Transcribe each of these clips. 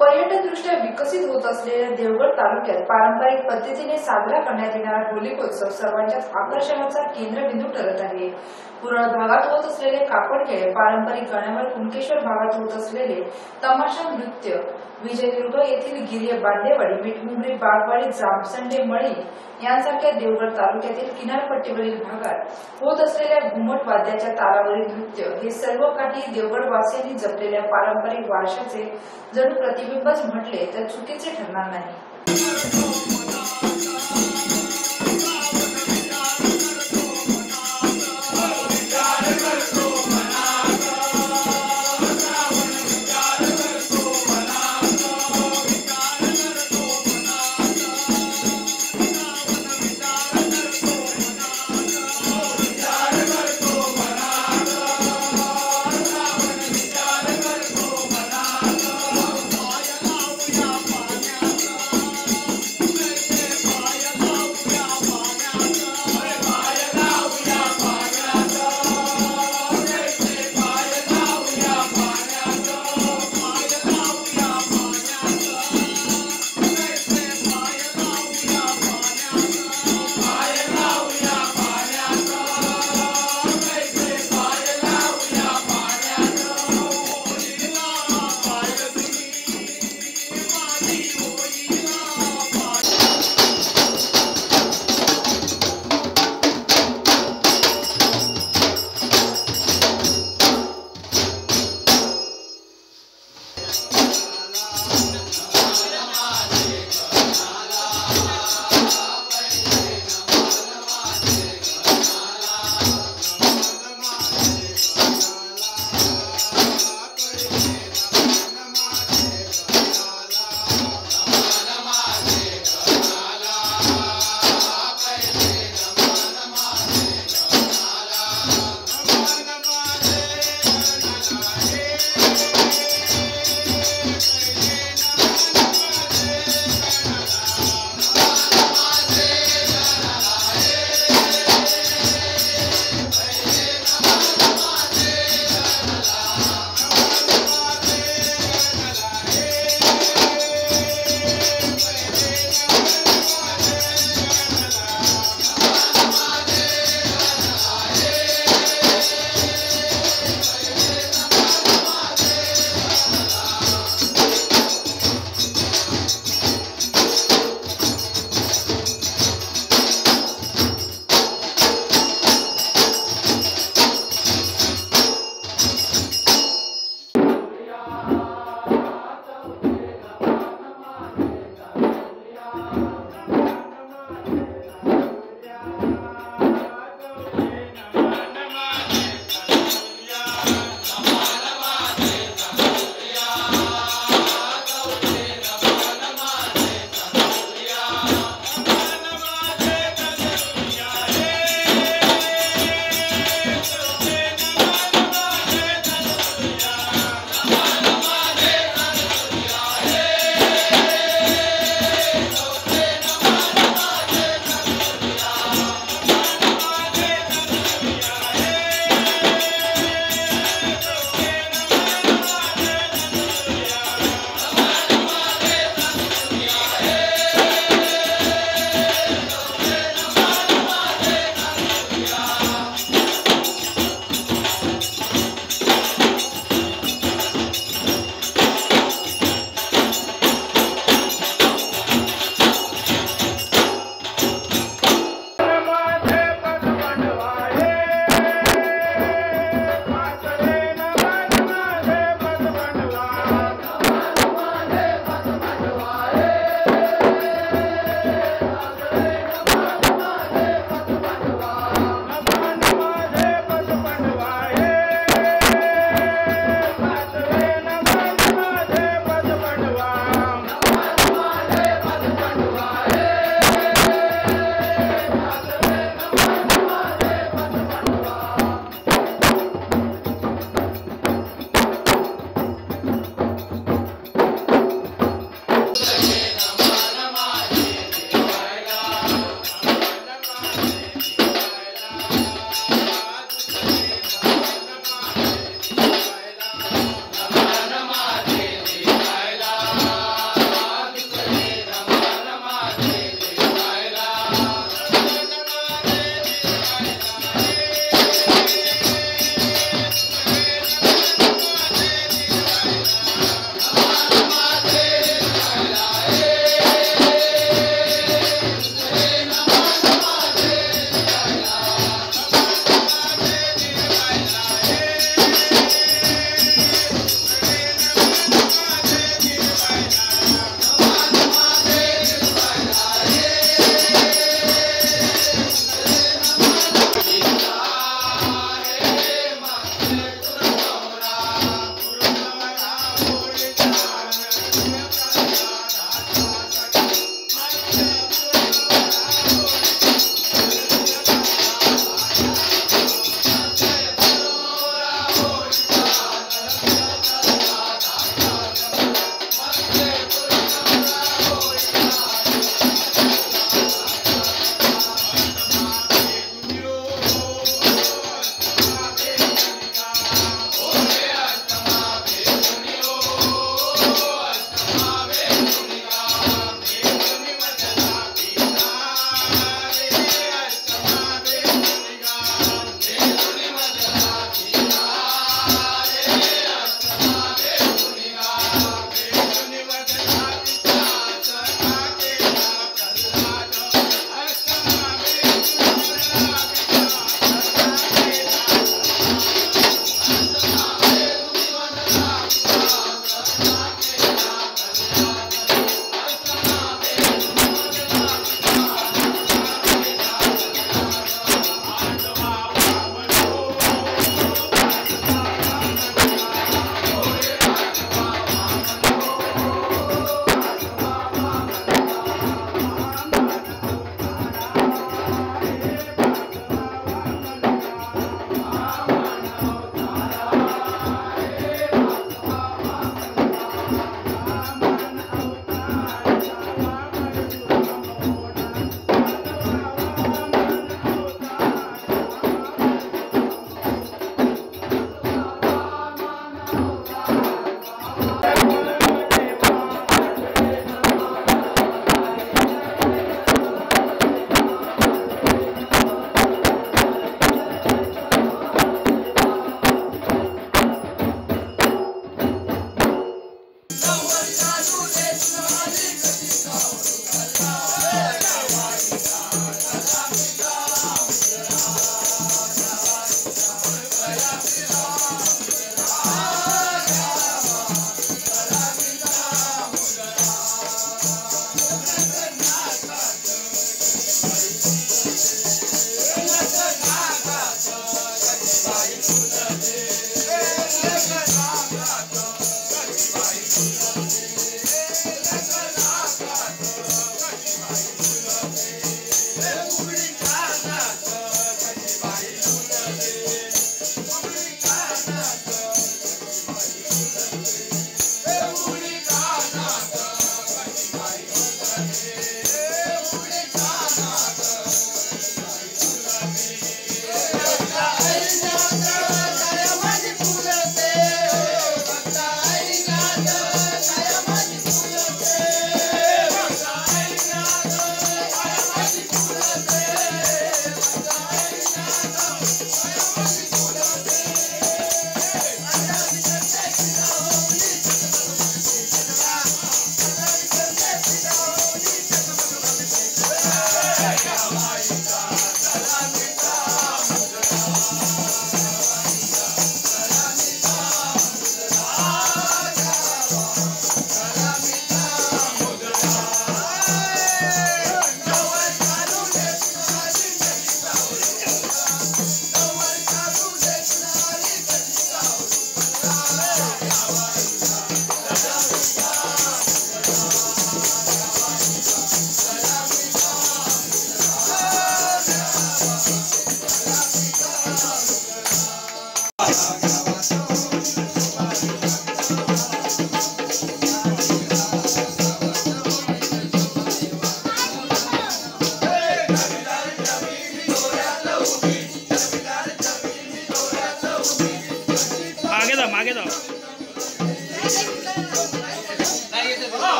पर्यटन दृष्ट्या विकसित होत असलेल्या देवगड तालुक्यात पारंपरिक पद्धतीने साजरा करण्यात येणारा होलिकोत्सव सर्वांच्याच आकर्षणाचा केंद्रबिंदू ठरत आहे. पुराण भागात होत असलेले कापडखेळ पारंपरिक गाण्यावर कुणकेश्वर भागात होत असलेले तमाशा नृत्य विजयदुर्ग येथील गिर्य बांदेवाडी मिठमुंबरी बागवाडी जामसंडे मळी यांसारख्या देवगड तालुक्यातील किनारपट्टीवरील भागात होत असलेल्या घुमट वाद्याच्या तालावरील नृत्य हे सर्व काही देवगडवासियांनी जपलेल्या पारंपरिक वारशाचे जणू प्रतिबिंबच म्हटले तर चुकीचे ठरणार नाही.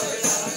Yes.